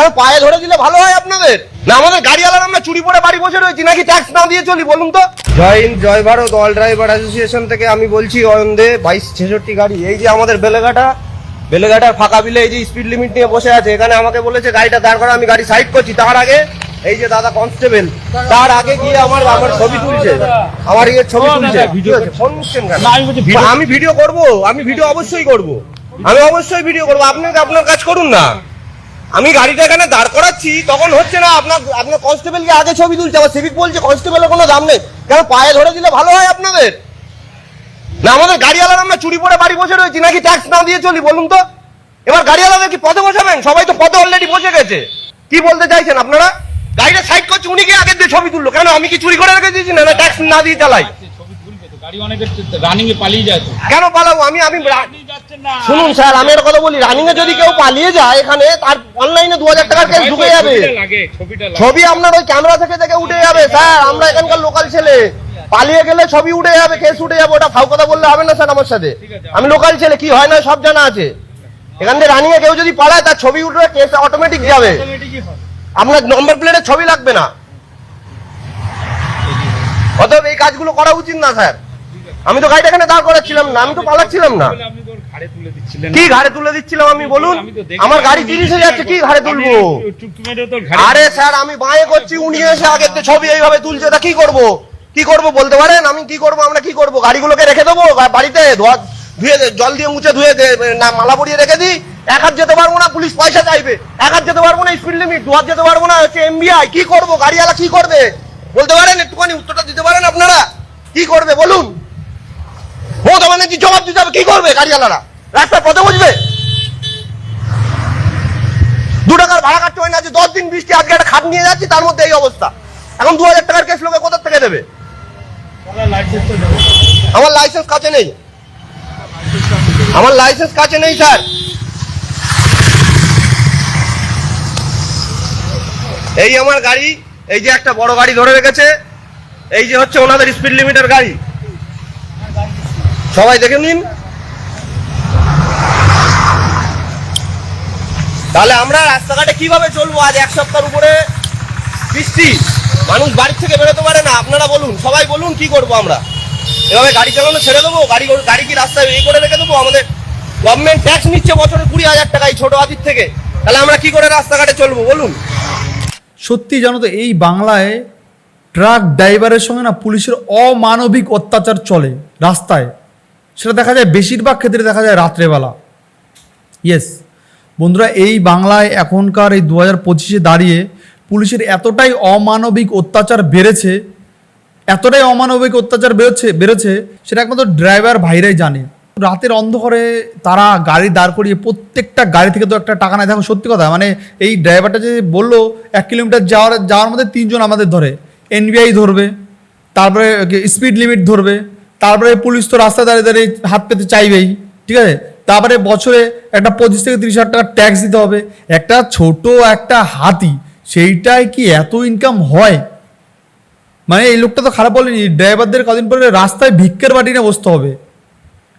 কেন পায়ে ধরে দিলে ভালো হয় আপনাদের? না আমাদের গাড়িওয়ালার আমরা চুরি পরে বাড়ি বসে রয়েছি নাকি ট্যাক্স না দিয়ে চলি বলুন তো। জয় হিন্দ জয় ভারত অল ড্রাইভার অ্যাসোসিয়েশন থেকে আমি বলছি অয়ন্দে বাইশ ছেষট্টি গাড়ি। এই যে আমাদের বেলেঘাটা বেলেঘাটার ফাঁকা বিলে এই যে স্পিড লিমিট নিয়ে বসে আছে এখানে আমাকে বলেছে গাড়িটা দাঁড় করা আমি গাড়ি সাইড করছি। তার আগে এই যে দাদা কনস্টেবল তার আগে গিয়ে আমার আমার ছবি তুলছে। আমার ইয়ে ছবি তুলছে। ভিডিও ফোন নিচ্ছেন আমি ভিডিও করব আমি ভিডিও অবশ্যই করব। আমি অবশ্যই ভিডিও করব। আপনাকে আপনার কাজ করুন না। আমি গাড়িটা এখানে দাঁড় করাচ্ছি, তখন হচ্ছে না, আপনার আপনার কনস্টেবলকে আগে ছবি তুলছে, আবার সিভিক বলছে কনস্টেবলের কোনো দাম নেই। কেন, পায়ে ধরে দিলে ভালো হয় আপনাদের? না, আমাদের গাড়িওয়ালার আমরা চুরি পরে বাড়ি বসে রয়েছি, নাকি ট্যাক্স না দিয়ে চলি, বলুন তো? এবার গাড়িওয়ালাদের কি পদে বসাবেন? সবাই তো পদে অলরেডি বসে গেছে। কি বলতে চাইছেন আপনারা? গাড়িটা সাইড করছে, উনি কি আগে দিয়ে ছবি তুললো। কেন, আমি কি চুরি করে রেখে দিয়েছি? না ট্যাক্স না দিয়ে চালাই। কেন পালাবো? আমি শুনুন স্যার আমি একটা কথা বলি রানিং এ যদি কেউ পালিয়ে যায় এখানে তার অনলাইনে দু হাজার টাকার কেস ঢুকে যাবে। ছবি আপনার ওই ক্যামেরা থেকে থেকে উঠে যাবে স্যার। আমরা এখানকার লোকাল ছেলে। পালিয়ে গেলে ছবি উঠে যাবে কেস উঠে যাবে ওটা ফাউ কথা বললে হবে না স্যার আমার সাথে? আমি লোকাল ছেলে কি হয় না সব জানা আছে। এখান থেকে রানিং এ কেউ যদি পালায় তার ছবি উঠবে কেস অটোমেটিক যাবে। আপনার নম্বর প্লেটের ছবি লাগবে না। অতএব এই কাজগুলো করা উচিত না স্যার। আমি তো গাড়িটা এখানে দাঁড় করাচ্ছিলাম না আমি তো পালাচ্ছিলাম না। কি ঘাড়ে তুলে দিচ্ছিলাম আমি বলুন? আমার গাড়ি তিরিশে যাচ্ছে কি ঘাড়ে তুলবো? আরে স্যার আমি বাঁয়ে করছি উনি এসে আগে তো ছবি এইভাবে তুলছে তা কি করব? কি করব বলতে পারেন? আমি কি করব আমরা কি করব? গাড়িগুলোকে রেখে দেবো? বাড়িতে ধোয়া ধুয়ে জল দিয়ে মুছে ধুয়ে দে না মালা পরিয়ে রেখে দিই? এক হাত যেতে পারব না পুলিশ পয়সা চাইবে। এক হাত যেতে পারব না স্পিড লিমিট দু হাত যেতে পারব না হচ্ছে এমবিআই কি করব? গাড়িওয়ালা কি করবে? বলতে পারেন একটুখানি উত্তরটা দিতে পারেন আপনারা? কি করবে? বলুন। মমতা ব্যানার্জি জবাব দিতে হবে, কি করবে গাড়িওয়ালারা? রাস্তায় পথে বুঝবে দু টাকার ভাড়া কাটতে হয় না যে দশ দিন বৃষ্টি, আজকে একটা খাট নিয়ে যাচ্ছি, তার মধ্যে এই অবস্থা। এখন দু হাজার টাকার কেস লোকে কোথা থেকে দেবো? আমার লাইসেন্স কাছে নেই। আমার লাইসেন্স কাছে নেই, স্যার। এই আমার গাড়ি, এই যে একটা বড় গাড়ি ধরে রেখেছে, এই যে হচ্ছে ওনাদের স্পিড লিমিটের গাড়ি। সবাই দেখে নিন। তাহলে আমরা রাস্তাঘাটে কীভাবে চলবো? আজ এক সপ্তাহের উপরে বৃষ্টি। মানুষ বাড়ি থেকে বেরোতে পারে না। আপনারা বলুন, সবাই বলুন কি করব আমরা? এভাবে গাড়ি চালানো ছেড়ে দেবো? গাড়ি গাড়ি কি রাস্তায় এই করে রেখে দেবো? আমাদের গভর্নমেন্ট ট্যাক্স নিচ্ছে বছরে কুড়ি হাজার টাকা এই ছোট হাতির থেকে। তাহলে আমরা কি করে রাস্তাঘাটে চলবো? বলুন। সত্যি জানো তো, এই বাংলায় ট্রাক ড্রাইভারের সঙ্গে না পুলিশের অমানবিক অত্যাচার চলে রাস্তায়। সেটা দেখা যায় বেশিরভাগ ক্ষেত্রে দেখা যায় রাত্রেবেলা। ইয়েস বন্ধুরা, এই বাংলায় এখনকার এই দু হাজার পঁচিশে দাঁড়িয়ে পুলিশের এতটাই অমানবিক অত্যাচার বেড়েছে, এতটাই অমানবিক অত্যাচার বেরোচ্ছে বেরোচ্ছে সেটা একমাত্র ড্রাইভার ভাইরাই জানে। রাতের অন্ধকারে তারা গাড়ি দাঁড় করিয়ে প্রত্যেকটা গাড়ি থেকে তো একটা টাকা নেয়। দেখো, সত্যি কথা মানে এই ড্রাইভারটা যে বলল, এক কিলোমিটার যাওয়ার যাওয়ার মধ্যে তিনজন আমাদের ধরে। এনবিআই ধরবে, তারপরে স্পিড লিমিট ধরবে তারপরে পুলিশ তো রাস্তায় দাঁড়িয়ে দাঁড়িয়ে হাত পেতে চাইবেই, ঠিক আছে? তারপরে বছরে একটা পঁচিশ থেকে তিরিশ হাজার টাকা ট্যাক্স দিতে হবে। একটা ছোট একটা হাতি সেইটাই কি এত ইনকাম হয়? মানে এই লোকটা তো খারাপ বলেনি, ড্রাইভারদের কদিন পরে রাস্তায় ভিক্ষের বাটি নিয়ে বসতে হবে।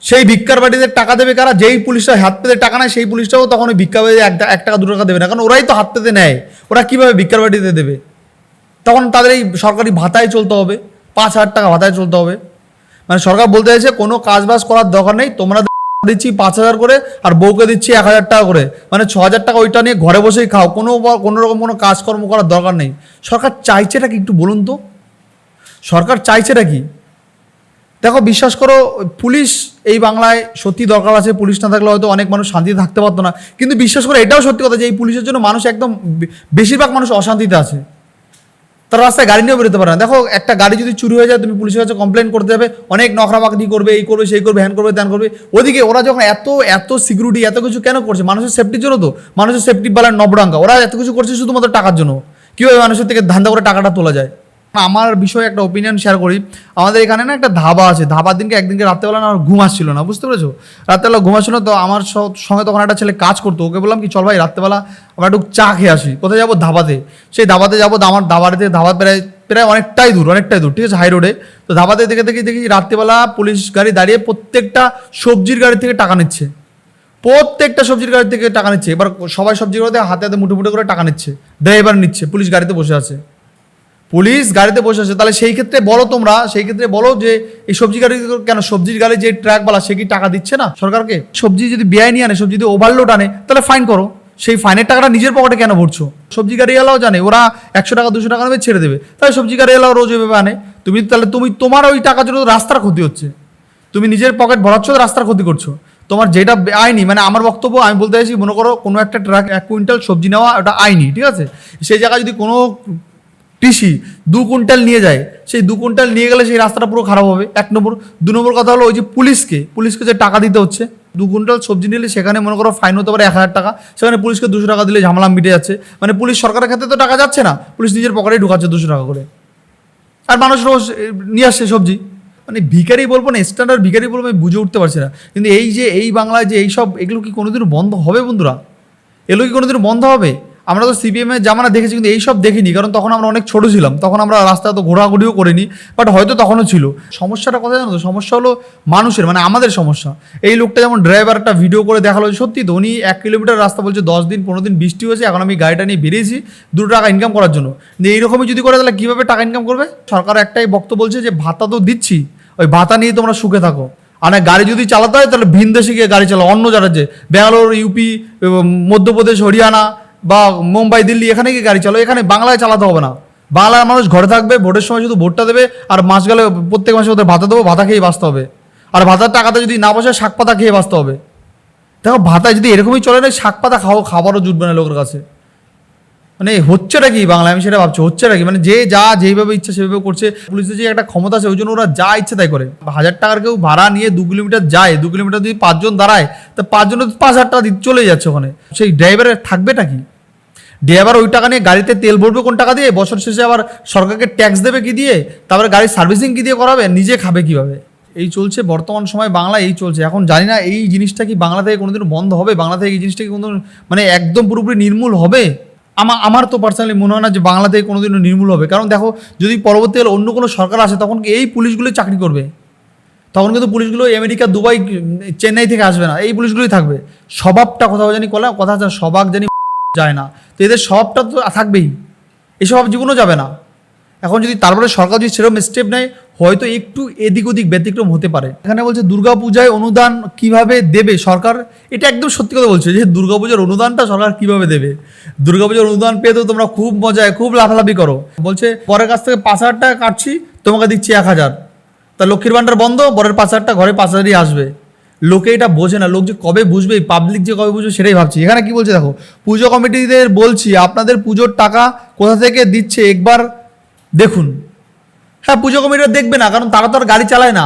সেই ভিক্ষার বাটিতে টাকা দেবে কারা? যেই পুলিশটা হাত পেতে টাকা নেয়, সেই পুলিশটাও তখন ওই ভিক্ষা এক এক টাকা, দু টাকা দেবে না। কারণ ওরাই তো হাত পেতে নেয়। ওরা কীভাবে ভিক্ষার বাটিতে দেবে? তখন তাদের এই সরকারি ভাতায় চলতে হবে, পাঁচ হাজার টাকা ভাতায় চলতে হবে। মানে সরকার বলতে চাইছে, কোনো কাজ বাজ করার দরকার নেই, তোমরা দিচ্ছি পাঁচ হাজার করে আর বউকে দিচ্ছি এক হাজার টাকা করে। মানে ছ হাজার টাকা ওইটা নিয়ে ঘরে বসেই খাও, কোনো কোনো রকম কোনো কাজকর্ম করার দরকার নেই। সরকার চাইছেটা কি একটু বলুন তো? সরকার চাইছেটা কি? দেখো, বিশ্বাস করো, পুলিশ এই বাংলায় সত্যি দরকার আছে, পুলিশ না থাকলে হয়তো অনেক মানুষ শান্তিতে থাকতে পারতো না। কিন্তু বিশ্বাস করো, এটাও সত্যি কথা যে এই পুলিশের জন্য মানুষ একদম বেশিরভাগ মানুষ অশান্তিতে আছে। তারা রাস্তায় গাড়ি নিয়েও বেরোতে পারে না। দেখো, একটা গাড়ি যদি চুরি হয়ে যায়, তুমি পুলিশের কাছে কমপ্লেন করতে যাবে, অনেক নখরাবাকি করবে, এই করবে, সেই করবে, হ্যান করবে, ত্যান করবে। ওদিকে ওরা যখন এত এত সিকিউরিটি এত কিছু কেন করছে? মানুষের সেফটির জন্য তো? মানুষের সেফটি বেলার নবডাঙ্গা। ওরা এত কিছু করছে শুধুমাত্র টাকার জন্য। কীভাবে মানুষের থেকে ধান্দা করে টাকাটা তোলা যায়? আমার বিষয়ে একটা ওপিনিয়ন শেয়ার করি। আমাদের এখানে না একটা ধাবা আছে। ধাবার দিনকে একদিনকে রাত্রেবেলা না ঘুম আসছিল না, বুঝতে পেরেছ? রাত্রেবেলা ঘুম আসছিল তো আমার সঙ্গে তখন একটা ছেলে কাজ করতো। ওকে বললাম কি, চল ভাই, রাত্রেবেলা আমরা একটু চা খেয়ে আসি। কোথায় যাব? ধাবাতে। সেই ধাবাতে যাব আমার ধাবাতে ধাবা প্রায় প্রায় অনেকটাই দূর অনেকটাই দূর, ঠিক আছে? হাই রোডে তো ধাবাতে দেখে, দেখি দেখি রাত্রেবেলা পুলিশ গাড়ি দাঁড়িয়ে প্রত্যেকটা সবজির গাড়ি থেকে টাকা নিচ্ছে। প্রত্যেকটা সবজির গাড়ি থেকে টাকা নিচ্ছে। এবার সবাই সবজির গাড়িতে হাতে হাতে মুঠো মুঠো করে টাকা নিচ্ছে। ড্রাইভার নিচ্ছে, পুলিশ গাড়িতে বসে আছে। পুলিশ গাড়িতে বসে আছে, তাহলে সেই ক্ষেত্রে বলো তোমরা, সেই ক্ষেত্রে বলো যে এই সবজি গাড়ি কেন, সবজির গাড়ি যে ট্র্যাকওয়ালা সে কি টাকা দিচ্ছে না সরকারকে? সবজি যদি বেআইনি আনে, সবজি যদি ওভারলোড আনে, তাহলে ফাইন করো। সেই ফাইনের টাকাটা নিজের পকেটে কেন ভরছো? সবজি গাড়িওয়ালাও জানে, ওরা একশো টাকা, দুশো টাকা নেবে, ছেড়ে দেবে। তাহলে সবজি গাড়িওয়ালাও রোজ এভাবে আনে। তুমি তাহলে, তুমি তোমার ওই টাকার জন্য রাস্তার ক্ষতি হচ্ছে। তুমি নিজের পকেট ভরাচ্ছ রাস্তার ক্ষতি করছ। তোমার যেটা আইনি মানে আমার বক্তব্য, আমি বলতে চাইছি, মনে করো কোনো একটা ট্রাক এক কুইন্টাল সবজি নেওয়া, ওটা আইনি, ঠিক আছে? সেই জায়গায় যদি কোনো কৃষি দু কুইন্টাল নিয়ে যায়, সেই দু কুইন্টাল নিয়ে গেলে সেই রাস্তাটা পুরো খারাপ হবে। এক নম্বর, দু নম্বর কথা হলো ওই যে পুলিশকে পুলিশকে যে টাকা দিতে হচ্ছে, দু কুইন্টাল সবজি নিলে সেখানে মনে করো ফাইন হতে পারে এক হাজার টাকা, সেখানে পুলিশকে দুশো টাকা দিলে ঝামেলা মিটে যাচ্ছে। মানে পুলিশ সরকারের ক্ষেত্রে তো টাকা যাচ্ছে না, পুলিশ নিজের পকেটেই ঢুকাচ্ছে দুশো টাকা করে। আর মানুষ রোজ নিয়ে আসছে সবজি। মানে ভিখারি বলব না স্ট্যান্ডার্ড ভিখারি বলব আমি বুঝে উঠতে পারছি না। কিন্তু এই যে, এই বাংলায় যে এইসব, এগুলো কি কোনোদিনও বন্ধ হবে বন্ধুরা? এগুলো কি কোনোদিনও বন্ধ হবে? আমরা তো সিপিএমের জামানা দেখেছি, কিন্তু এইসব দেখিনি, কারণ তখন আমরা অনেক ছোট ছিলাম, তখন আমরা রাস্তা তো ঘোরাঘুরিও করিনি বাট হয়তো তখনও ছিল। সমস্যাটা কথা জানো তো? সমস্যা হলো মানুষের মানে আমাদের সমস্যা। এই লোকটা যেমন ড্রাইভার একটা ভিডিও করে দেখাল সত্যি তো, উনি এক কিলোমিটার রাস্তা বলছে, দশ দিন, পনেরো দিন বৃষ্টি হয়েছে, এখন আমি গাড়িটা নিয়ে বেরিয়েছি, দুটো টাকা ইনকাম করার জন্য। এইরকমই যদি করে, তাহলে কীভাবে টাকা ইনকাম করবে? সরকার একটাই বক্তব্য বলছে যে, ভাতা তো দিচ্ছি, ওই ভাতা নিয়ে তোমরা সুখে থাকো। আর গাড়ি যদি চালাতে হয়, তাহলে ভিন দেশে গিয়ে গাড়ি চালাও। অন্য যারা যে, ব্যাঙ্গালোর, ইউপি মধ্যপ্রদেশ, হরিয়ানা বা মুম্বাই, দিল্লি, এখানে গিয়ে গাড়ি চালো এখানে বাংলায় চালাতে হবে না। বাংলার মানুষ ঘরে থাকবে, ভোটের সময় শুধু ভোটটা দেবে, আর মাস গেলে প্রত্যেক মাসে ওদের ভাতা দেবো, ভাতা খেয়ে বাঁচতে হবে। আর ভাতার টাকাতে যদি না বসে, শাক পাতা খেয়ে বাঁচতে হবে। দেখো ভাতায় যদি এরকমই চলে না, শাক পাতা খাও, খাবারও জুটবে না লোকের কাছে। মানে হচ্ছেটা কি বাংলায়? আমি সেটা ভাবছি, হচ্ছেটা কি? মানে যে যা যেইভাবে ইচ্ছা সেভাবে করছে, পুলিশের যে একটা ক্ষমতা আছে, ওই জন্য ওরা যা ইচ্ছে তাই করে। হাজার টাকার কেউ ভাড়া নিয়ে দু কিলোমিটার যায়, দু কিলোমিটার যদি পাঁচজন দাঁড়ায়, তা পাঁচজনের পাঁচ হাজার টাকা চলে যাচ্ছে ওখানে। সেই ড্রাইভারের থাকবেটা কি? ড্রাইভার ওই টাকা নিয়ে গাড়িতে তেল ভরবে কোন টাকা দিয়ে? বছর শেষে আবার সরকারকে ট্যাক্স দেবে কি দিয়ে? তারপরে গাড়ির সার্ভিসিং কি দিয়ে করাবে? নিজে খাবে কীভাবে? এই চলছে বর্তমান সময় বাংলা এই চলছে। এখন জানি না এই জিনিসটা কি বাংলা থেকে কোনোদিন বন্ধ হবে? বাংলা থেকে এই জিনিসটা কি কোনোদিন মানে একদম পুরোপুরি নির্মূল হবে? আমার আমার তো পার্সোনালি মনে হয় না যে বাংলা থেকে কোনোদিনও নির্মূল হবে। কারণ দেখো, যদি পরবর্তীকালে অন্য কোনো সরকার আসে, তখন কি এই পুলিশগুলো চাকরি করবে? তখন কিন্তু পুলিশগুলো আমেরিকা, দুবাই, চেন্নাই থেকে আসবে না। এই পুলিশগুলোই থাকবে। স্বভাবটা কোথাও জানি কলা কথা স্বভাব জানি যায় না। তো এদের স্বভাবটা তো থাকবেই। এসব জীবনও যাবে না। এখন যদি তারপরে সরকার যদি সেরকম স্টেপ নেয়, হয়তো একটু এদিক ওদিক ব্যতিক্রম হতে পারে। এখানে বলছে, দুর্গাপূজায় অনুদান কীভাবে দেবে সরকার? এটা একদম সত্যি কথা বলছে যে, দুর্গাপূজার অনুদানটা সরকার কীভাবে দেবে? দুর্গাপূজার অনুদান পেয়ে তো তোমরা খুব মজায়, খুব লাফালাফি করো। বলছে, পরের কাছ থেকে পাঁচ হাজার টাকা কাটছি, তোমাকে দিচ্ছি এক হাজার। তা লক্ষ্মীর ভাণ্ডার বন্ধ, পরের পাঁচ হাজার টাকা ঘরে পাঁচ হাজারই আসবে। লোকে এটা বোঝে না, লোক যে কবে বুঝবে পাবলিক যে কবে বুঝবে সেটাই ভাবছি। এখানে কি বলছে দেখো, পুজো কমিটিদের বলছি, আপনাদের পুজোর টাকা কোথা থেকে দিচ্ছে একবার দেখুন। হ্যাঁ পুজো কমিটিরা দেখবে না, কারণ তারা তো আর গাড়ি চালায় না,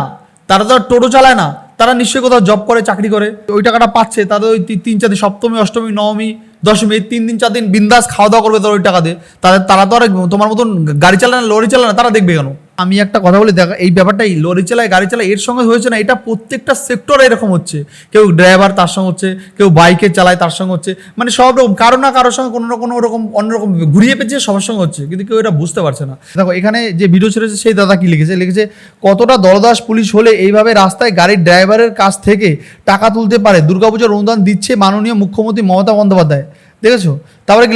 তারা তো আর টোটো চালায় না, তারা নিশ্চয়ই কোথাও জব করে, চাকরি করে। ওই টাকাটা পাচ্ছে, তাদের ওই তিন চার দিন, সপ্তমী, অষ্টমী, নবমী, দশমী তিন দিন, চার দিন বিন্দাস খাওয়া দাওয়া করবে তারা ওই টাকা দিয়ে। তাদের তারা তো আর তোমার মতন গাড়ি চালায় না লরি চালায় না, তারা দেখবে কেন? আমি একটা কথা বলি, দেখ, এই ব্যাপারটাই লরি চালায়, গাড়ি চালায়, এর সঙ্গে হয়েছে না, এটা প্রত্যেকটা সেক্টরে এরকম হচ্ছে। কেউ ড্রাইভার তার সঙ্গে হচ্ছে, কেউ বাইকে চালায় তার সঙ্গে হচ্ছে মানে সব রকম, কারও না কারোর সঙ্গে কোনো না কোনো রকম অন্যরকম ঘুরিয়ে পেয়েছে সবার সঙ্গে হচ্ছে, কিন্তু কেউ এটা বুঝতে পারছে না। দেখো, এখানে যে ভিডিও ছেড়েছে সেই দাদা কি লিখেছে? লিখেছে, কতটা দরদাস পুলিশ হলে এইভাবে রাস্তায় গাড়ির ড্রাইভারের কাছ থেকে টাকা তুলতে পারে? দুর্গাপুজোর অনুদান দিচ্ছে মাননীয় মুখ্যমন্ত্রী মমতা বন্দ্যোপাধ্যায়। দেখেছ? তারপরে কি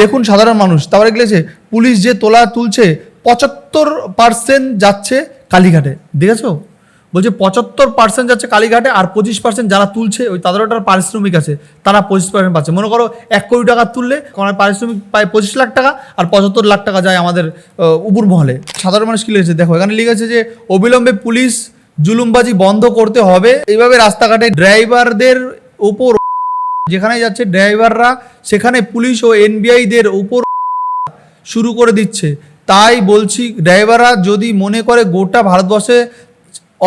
দেখুন, সাধারণ মানুষ। তারপরে কি লিখেছে? পুলিশ যে তোলা তুলছে পঁচাত্তর পার্সেন্ট যাচ্ছে কালীঘাটে, দেখেছ? বলছে পঁচাত্তর পার্সেন্ট যাচ্ছে কালীঘাটে আর পঁচিশ পার্সেন্ট যারা তুলছে, ওই তাদের ওটার পারিশ্রমিক আছে, তারা পঁচিশ পার্সেন্ট পাচ্ছে। মনে করো এক কোটি টাকা তুললে পারিশ্রমিক পায় পঁচিশ লাখ টাকা আর পঁচাত্তর লাখ টাকা যায় আমাদের উপর মহলে। সাধারণ মানুষ কি লিখেছে? দেখো, এখানে লিখেছে যে, অবিলম্বে পুলিশ জুলুমবাজি বন্ধ করতে হবে। এইভাবে রাস্তাঘাটে ড্রাইভারদের উপর যেখানে যাচ্ছে, ড্রাইভাররা সেখানে পুলিশ ও এনবিআইদের উপর শুরু করে দিচ্ছে। তাই বলছি, ড্রাইভাররা যদি মনে করে গোটা ভারতবর্ষে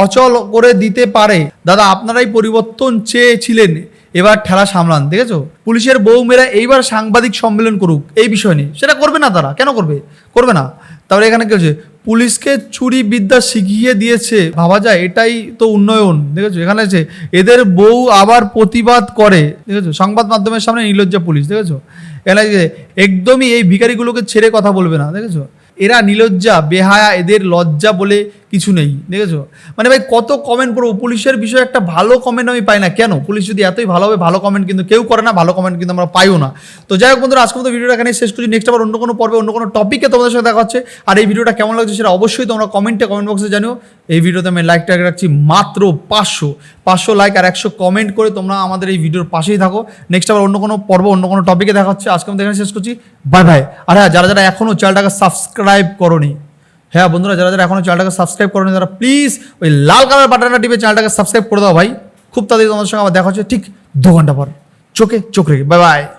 অচল করে দিতে পারে, দাদা আপনারাই পরিবর্তন চেয়েছিলেন, এবার ঠেলা সামলান, দেখেছ? পুলিশের বউমেরা এইবার সাংবাদিক সম্মেলন করুক, এই বিষয় নিয়ে। সেটা করবে না তারা, কেন করবে? করবে না। তারপরে এখানে কি হচ্ছে? পুলিশকে চুরি বিদ্যা শিখিয়ে দিয়েছে, ভাবা যায়, এটাই তো উন্নয়ন, দেখেছ? এখানে আছে এদের বউ আবার প্রতিবাদ করে, দেখেছ? সংবাদ মাধ্যমের সামনে নির্লজ্জা পুলিশ, দেখেছ? এখানে একদমই এই ভিখারিগুলোকে ছেড়ে কথা বলবে না, দেখেছ? এরা নিলজ্জা বেহায়া এদের লজ্জা বলে কিছু নেই, দেখেছ? মানে ভাই, কত কমেন্ট করব পুলিশের বিষয়ে একটা ভালো কমেন্ট আমি পাই না। কেন? পুলিশ যদি এতই ভালো হবে, ভালো কমেন্ট কিন্তু কেউ করে না, ভালো কমেন্ট কিন্তু আমরা পাইও না। তো যাই হোক বন্ধুরা, আজকে মতো ভিডিওটা এখানে শেষ করছি। নেক্সট আবার অন্য কোনো পর্বে, অন্য কোনো টপিকে তোমাদের সাথে দেখা হচ্ছে। আর এই ভিডিওটা কেমন লাগছে সেটা অবশ্যই তোমরা কমেন্টে কমেন্ট বক্সে জানিও। এই ভিডিওতে আমি লাইক টাইক রাখছি মাত্র পাঁচশো। পাঁচশো লাইক আর একশো কমেন্ট করে তোমরা আমাদের এই ভিডিওর পাশেই থাকো। নেক্সট আবার অন্য কোনো পর্ব, অন্য কোনো টপিকে দেখা হচ্ছে। আজকে আমি এখানে শেষ করছি। বাই বাই আর হ্যাঁ যারা যারা এখনও চ্যানেলটাকে সাবস্ক্রাইব করনি হ্যাঁ বন্ধুরা, যারা যারা এখনও চ্যানেলটাকে সাবস্ক্রাইব করেন, তারা প্লিজ ওই লাল কালার বাটনটা টিপে চ্যানেলটাকে সাবস্ক্রাইব করে দাও ভাই। খুব তাড়াতাড়ি তোমাদের সঙ্গে আবার দেখা হচ্ছে ঠিক দু ঘণ্টা পর। চোখে চোখ রেখে। Bye bye